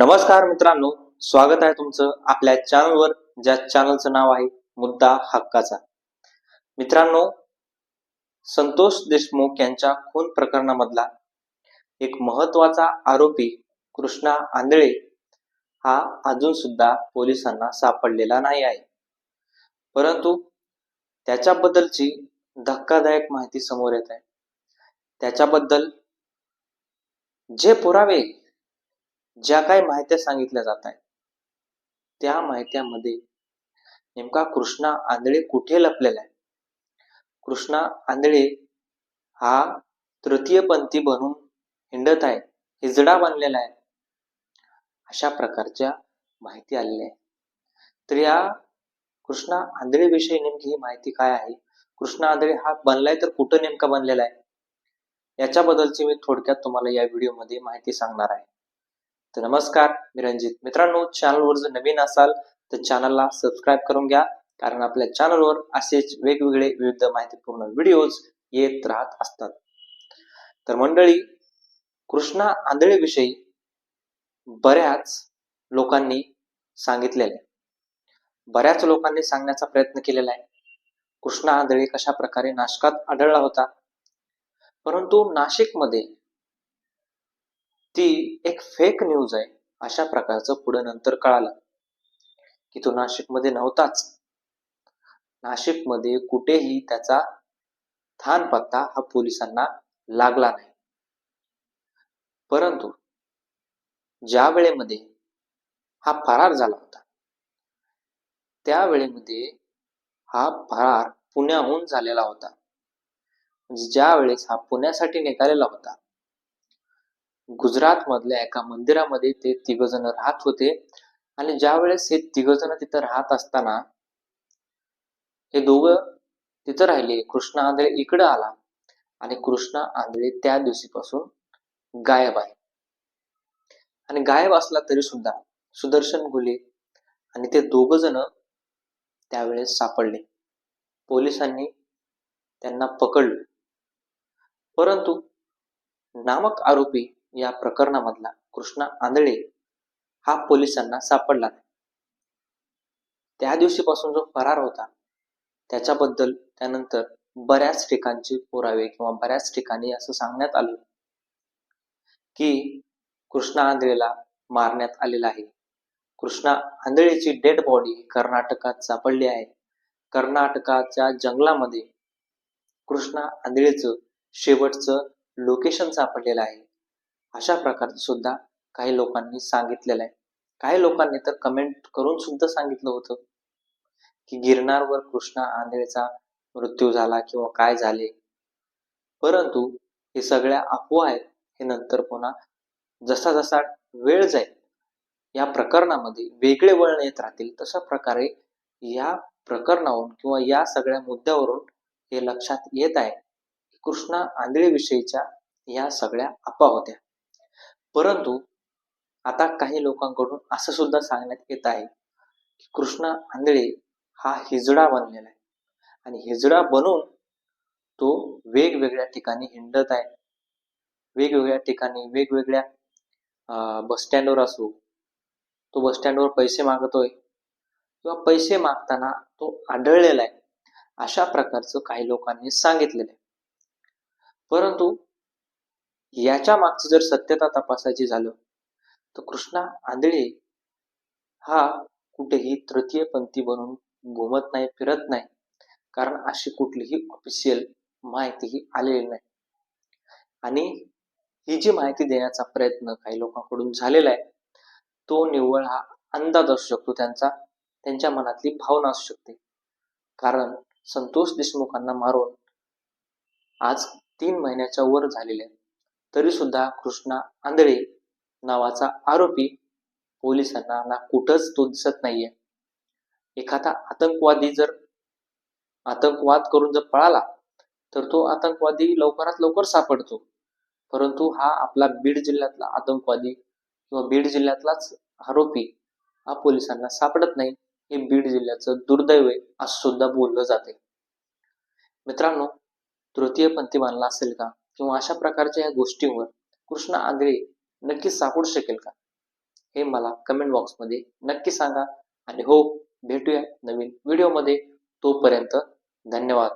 नमस्कार मित्रांनो स्वागत आहे तुमचं आपल्या चॅनलवर ज्या चॅनलचं नाव आहे मुद्दा हक्काचा. मित्रांनो संतोष देशमुख यांच्या खून प्रकरणामधला एक महत्त्वाचा आरोपी कृष्णा आंधळे हा अजून सुद्धा पोलिसांना सापडलेला नाही आहे. परंतु त्याच्याबद्दलची धक्कादायक माहिती समोर येत आहे. त्याच्याबद्दल जे पुरावे ज्या काही माहित्या सांगितल्या जात आहेत त्या माहित्यामध्ये नेमका कृष्णा आंधळे कुठे लपलेला आहे? कृष्णा आंधळे हा तृतीयपंथी बनून हिंडत आहे हिजडा बनलेला आहे अशा प्रकारच्या माहिती आलेल्या आहे तर या कृष्णा आंधळे विषयी नेमकी ही माहिती काय आहे? कृष्णा आंधळे हा बनलाय तर कुठं नेमका बनलेला आहे? याच्याबद्दलची मी थोडक्यात तुम्हाला या व्हिडिओमध्ये माहिती सांगणार आहे. तर नमस्कार मी रणजित. मित्रांनो चॅनलवर जर नवीन असाल तर चॅनलला सबस्क्राईब करून घ्या कारण आपल्या चॅनलवर असेच वेगवेगळे विविध माहितीपूर्ण व्हिडिओज येत राहत असतात. तर मंडळी कृष्णा आंधळे विषयी बऱ्याच लोकांनी सांगितलेले आहे. बऱ्याच लोकांनी सांगण्याचा प्रयत्न केलेला आहे. कृष्णा आंधळे कशा प्रकारे नाशकात आढळला होता? परंतु नाशिकमध्ये ती एक फेक न्यूज आहे. अशा प्रकारचं पुढे नंतर कळालं. की तो नाशिकमध्ये नव्हताच. नाशिकमध्ये कुठेही त्याचा थान पत्ता हा पोलिसांना लागला नाही. परंतु ज्या वेळेमध्ये हा फरार झाला होता त्या वेळेमध्ये हा फरार पुण्याहून झालेला होता. ज्या वेळेस हा पुण्यासाठी निघालेला होता गुजरात मधल्या एका मंदिरामध्ये ते तिघ जण राहत होते. आणि ज्या वेळेस हे तिघ जण तिथं राहत असताना हे दोघं तिथं राहिले. कृष्णा आंधळे इकडं आला आणि कृष्णा आंधळे त्या दिवशीपासून गायब आहे. आणि गायब असला तरी सुद्धा सुदर्शन घुले आणि ते दोघ जण त्यावेळेस सापडले. पोलिसांनी त्यांना पकडलं. परंतु नामक आरोपी या प्रकरणामधला कृष्णा आंधळे हा पोलिसांना सापडला नाही. त्या दिवशीपासून जो फरार होता त्याच्याबद्दल त्यानंतर बऱ्याच ठिकाणचे पुरावे किंवा बऱ्याच ठिकाणी असं सांगण्यात आलं की कृष्णा आंधळेला मारण्यात आलेला आहे. कृष्णा आंधळेची डेड बॉडी कर्नाटकात सापडली आहे. कर्नाटकाच्या जंगलामध्ये कृष्णा आंधळेचं शेवटचं लोकेशन सापडलेलं आहे. अशा प्रकारचं सुद्धा काही लोकांनी सांगितलेलं आहे. काही लोकांनी तर कमेंट करून सुद्धा सांगितलं होतं की गिरनारवर कृष्णा आंधळेचा मृत्यू झाला किंवा काय झाले. परंतु हे सगळ्या अफवा आहेत हे नंतर पुन्हा जसा जसा वेळ जाईल या प्रकरणामध्ये वेगळे वळण येत राहतील तशा प्रकारे या प्रकरणावरून किंवा या सगळ्या मुद्द्यावरून हे लक्षात येत आहे कृष्णा आंधळे विषयीच्या या सगळ्या अपा होत्या. परंतु आता काही लोकांकडून असं सुद्धा सांगण्यात येत आहे की कृष्णा आंधळे हा हिजडा बनलेला आहे. आणि हिजडा बनून तो वेगवेगळ्या ठिकाणी हिंडत आहे. वेगवेगळ्या ठिकाणी वेगवेगळ्या बस स्टँडवर असो तो बस स्टँडवर पैसे मागतोय किंवा पैसे मागताना तो आढळलेला आहे अशा प्रकारचं काही लोकांनी सांगितलेलं आहे. परंतु याच्या मागची जर सत्यता तपासायची झालं तर कृष्णा आंधळे हा कुठेही तृतीयपंथी बनून घुमत नाही फिरत नाही. कारण अशी कुठलीही ऑफिशियल माहितीही आलेली नाही. आणि ही जी माहिती देण्याचा प्रयत्न काही लोकांकडून झालेला आहे तो निव्वळ हा अंदाज असू शकतो त्यांचा त्यांच्या मनातली भावना असू शकते. कारण संतोष देशमुखांना मारून आज तीन महिन्याच्या वर झालेले आहे तरी सुद्धा कृष्णा आंधळे नावाचा आरोपी पोलिसांना ना कुठंच तो दिसत नाहीये. एखादा आतंकवादी जर आतंकवाद करून जर पळाला तर तो आतंकवादी लवकरात लवकर सापडतो. परंतु हा आपला बीड जिल्ह्यातला आतंकवादी किंवा बीड जिल्ह्यातलाच आरोपी हा पोलिसांना सापडत नाही. हे बीड जिल्ह्याचं दुर्दैव आहे असं सुद्धा बोललं जाते मित्रांनो तृतीयपंथी मानला असेल का? किंवा अशा प्रकारच्या या गोष्टींवर कृष्ण आंधळे नक्कीच सापडू शकेल का? हे मला कमेंट बॉक्समध्ये नक्की सांगा. आणि हो भेटूया नवीन व्हिडिओमध्ये तोपर्यंत धन्यवाद.